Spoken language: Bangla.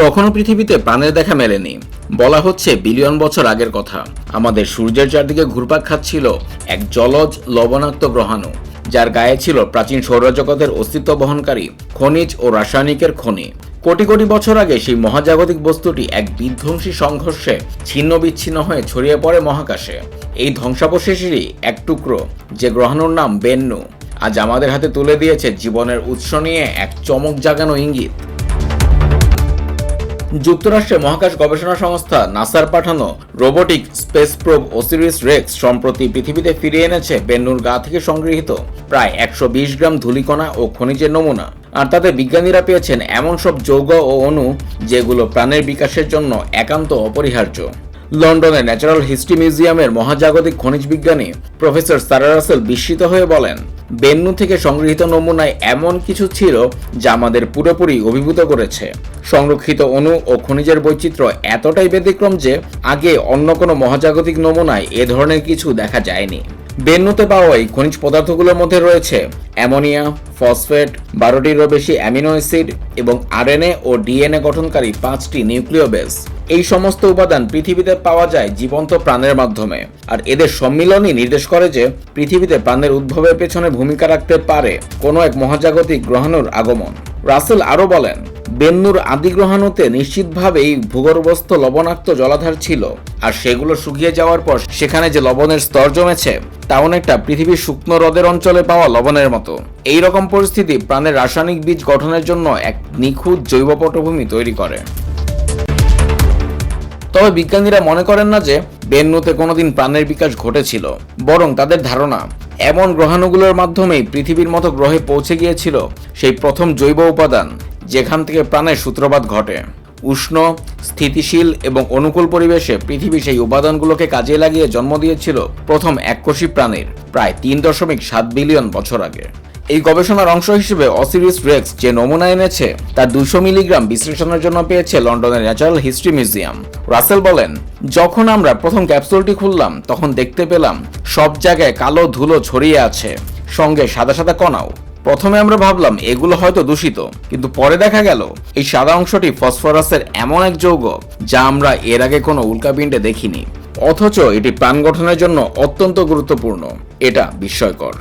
তখনও পৃথিবীতে প্রাণের দেখা মেলেনি। বলা হচ্ছে বিলিয়ন বছর আগের কথা। আমাদের সূর্যের চারদিকে ঘুরপাক খাচ্ছিল এক জলজ, লবণাক্ত গ্রহাণু, যার গায়ে ছিল প্রাচীন সৌরজগতের অস্তিত্ব বহনকারী খনিজ ও রাসায়নিকের খনি। কোটি কোটি বছর আগে সেই মহাজাগতিক বস্তুটি এক বিধ্বংসী সংঘর্ষে ছিন্ন বিচ্ছিন্ন হয়ে ছড়িয়ে পড়ে মহাকাশে। এই ধ্বংসাবশেষেরই এক টুকরো, যে গ্রহাণুর নাম বেন্নু। আজ আমাদের হাতে তুলে দিয়েছে জীবনের উৎস নিয়ে এক চমক জাগানো ইঙ্গিত। যুক্তরাষ্ট্রের মহাকাশ গবেষণা সংস্থা নাসার পাঠানো robotic space probe Osiris Rex সম্প্রতি পৃথিবীতে ফিরিয়ে এনেছে বেন্নুর গা থেকে সংগৃহীত। প্রায় একশো বিশ গ্রাম ধূলিকণা ও খনিজের নমুনা। আর তাতে বিজ্ঞানীরা পেয়েছেন এমন সব যৌগ ও অণু যেগুলো প্রাণের বিকাশের জন্য একান্ত অপরিহার্য। লন্ডনের ন্যাচারাল হিস্ট্রি মিউজিয়ামের মহাজাগতিক খনিজ বিজ্ঞানী প্রফেসর সারা রাসেল বিস্মিত হয়ে বলেন, বেন্নু থেকে সংগৃহীত নমুনায় এমন কিছু ছিল যা আমাদের পুরোপুরি অভিভূত করেছে। সংরক্ষিত অণু ও খনিজের বৈচিত্র্য এতটাই ব্যতিক্রম যে আগে অন্য কোনো মহাজাগতিক নমুনায় এ ধরনের কিছু দেখা যায়নি। বেন্নুতে পাওয়া এই খনিজ পদার্থগুলোর মধ্যে রয়েছে অ্যামোনিয়া, ফসফেট, বারোটিরও বেশি অ্যামিনো অ্যাসিড এবং আরএনএ ও ডিএনএ গঠনকারী পাঁচটি নিউক্লিয় বেস। এই সমস্ত উপাদান পৃথিবীতে পাওয়া যায় জীবন্ত প্রাণের মাধ্যমে। আর এদের সম্মিলনই নির্দেশ করে যে পৃথিবীতে প্রাণের উদ্ভবের পেছনে ভূমিকা রাখতে পারে কোনো এক মহাজাগতিক গ্রহাণুর আগমন। রাসেল আরও বলেন বেন্নুর আদি গ্রহাণুতে নিশ্চিতভাবেই ভূগর্ভস্থ লবণাক্ত জলাধার ছিল, আর সেগুলো শুকিয়ে যাওয়ার পর সেখানে যে লবণের স্তর জমেছে, তা অনেকটা পৃথিবীর শুকনো হ্রদের অঞ্চলে পাওয়া লবণের মতো। এই রকম পরিস্থিতি প্রাণের রাসায়নিক বীজ গঠনের জন্য এক নিখুঁত জৈব পটভূমি তৈরি করে। তবে বিজ্ঞানীরা মনে করেন না যে বেন্নুতে কোনোদিন প্রাণের বিকাশ ঘটেছিল, বরং তাদের ধারণা, এমন গ্রহাণুগুলোর মাধ্যমেই পৃথিবীর মতো গ্রহে পৌঁছে গিয়েছিল সেই প্রথম জৈব উপাদান। যেখান থেকে প্রাণের সূত্রপাত ঘটে। উষ্ণ, স্থিতিশীল এবং অনুকূল পরিবেশে পৃথিবী সেই উপাদানগুলোকে কাজে লাগিয়ে জন্ম দিয়েছিল প্রথম এককোষী প্রাণীর প্রায় তিন দশমিক সাত বিলিয়ন বছর আগে। এই গবেষণার অংশ হিসেবে অসিরিস রেক্স যে নমুনা এনেছে তার দুশো মিলিগ্রাম বিশ্লেষণের জন্য পেয়েছে লন্ডনের ন্যাচারাল হিস্ট্রি মিউজিয়াম। রাসেল বলেন, যখন আমরা প্রথম ক্যাপসুলটি খুললাম, তখন দেখতে পেলাম সব জায়গায় কালো ধুলো ছড়িয়ে আছে, সঙ্গে সাদা সাদা কণাও। প্রথমে আমরা ভাবলাম এগুলো হয়তো দূষিত, কিন্তু পরে দেখা গেল এই সাদা অংশটি ফসফরাসের এমন এক যৌগ যা আমরা এর আগে কোনো উল্কাপিণ্ডে দেখিনি। অথচ এটি প্রাণ গঠনের জন্য অত্যন্ত গুরুত্বপূর্ণ। এটা বিস্ময়কর।